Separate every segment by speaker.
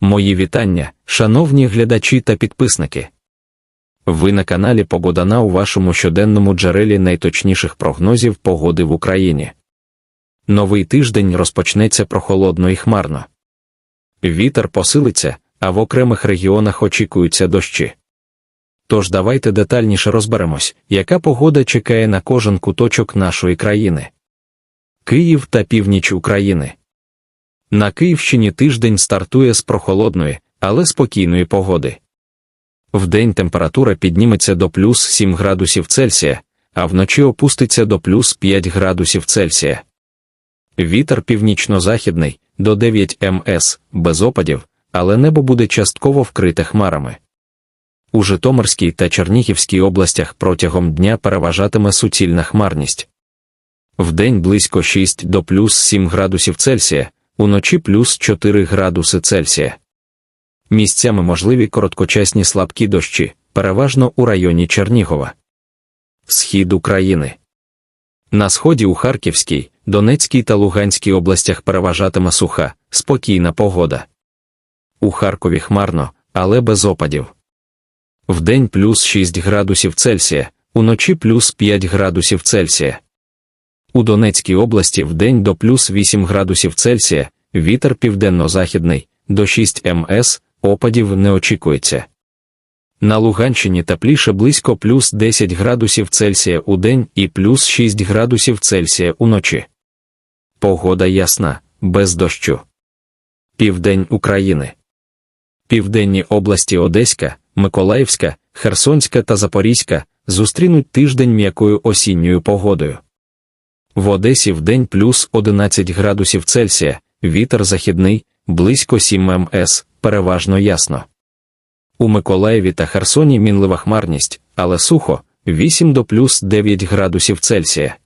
Speaker 1: Мої вітання, шановні глядачі та підписники. Ви на каналі Погодана у вашому щоденному джерелі найточніших прогнозів погоди в Україні. Новий тиждень розпочнеться прохолодно і хмарно. Вітер посилиться, а в окремих регіонах очікуються дощі. Тож давайте детальніше розберемось, яка погода чекає на кожен куточок нашої країни. Київ та північ України. На Київщині тиждень стартує з прохолодної, але спокійної погоди. Вдень температура підніметься до плюс 7 градусів Цельсія, а вночі опуститься до плюс 5 градусів Цельсія. Вітер північно-західний до 9 МС, без опадів, але небо буде частково вкрите хмарами. У Житомирській та Чернігівській областях протягом дня переважатиме суцільна хмарність. Вдень близько 6 до плюс 7 градусів Цельсія, уночі плюс 4 градуси Цельсія. Місцями можливі короткочасні слабкі дощі, переважно у районі Чернігова. Схід України. На сході у Харківській, Донецькій та Луганській областях переважатиме суха, спокійна погода. У Харкові хмарно, але без опадів. Вдень плюс 6 градусів Цельсія, уночі плюс 5 градусів Цельсія. У Донецькій області вдень до плюс 8 градусів Цельсія, вітер південно-західний, до 6 МС, опадів не очікується. На Луганщині тепліше близько плюс 10 градусів Цельсія у день і плюс 6 градусів Цельсія уночі. Погода ясна, без дощу. Південь України. Південні області Одеська, Миколаївська, Херсонська та Запорізька зустрінуть тиждень м'якою осінньою погодою. В Одесі вдень плюс 11 градусів Цельсія, вітер західний, близько 7 МС, переважно ясно. У Миколаєві та Херсоні мінлива хмарність, але сухо 8 до плюс 9 градусів Цельсія.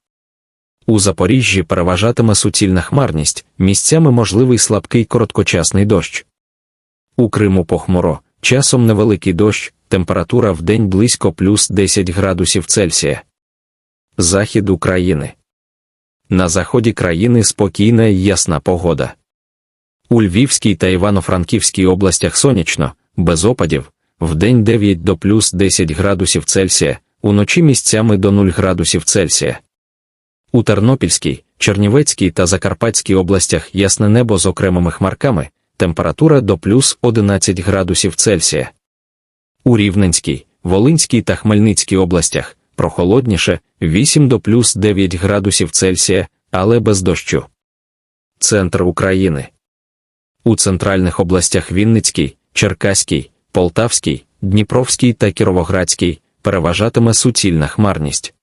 Speaker 1: У Запоріжжі переважатиме суцільна хмарність, місцями можливий слабкий короткочасний дощ. У Криму похмуро, часом невеликий дощ, температура в день близько плюс 10 градусів Цельсія. Захід України. На заході країни спокійна і ясна погода. У Львівській та Івано-Франківській областях сонячно, без опадів, вдень 9 до плюс 10 градусів Цельсія, уночі місцями до 0 градусів Цельсія. У Тернопільській, Чернівецькій та Закарпатській областях ясне небо з окремими хмарками, температура до плюс 11 градусів Цельсія. У Рівненській, Волинській та Хмельницькій областях прохолодніше 8 до плюс 9 градусів Цельсія, але без дощу. Центр України. У центральних областях Вінницькій, Черкаській, Полтавській, Дніпровській та Кіровоградській переважатиме суцільна хмарність.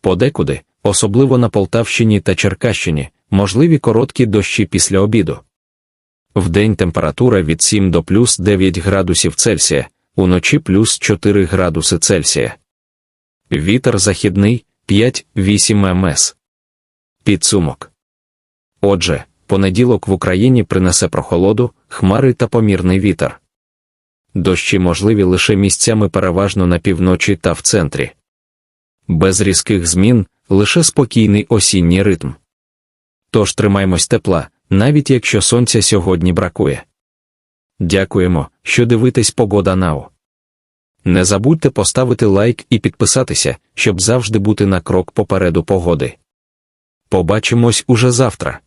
Speaker 1: Подекуди, особливо на Полтавщині та Черкащині, можливі короткі дощі після обіду. Вдень температура від 7 до плюс 9 градусів Цельсія, уночі плюс 4 градуси Цельсія. Вітер західний 5-8 МС. Підсумок. Отже, понеділок в Україні принесе прохолоду, хмари та помірний вітер. Дощі можливі лише місцями переважно на півночі та в центрі. Без різких змін лише спокійний осінній ритм. Тож тримаймось тепла, навіть якщо сонця сьогодні бракує. Дякуємо, що дивитесь погода нау. Не забудьте поставити лайк і підписатися, щоб завжди бути на крок попереду погоди. Побачимось уже завтра.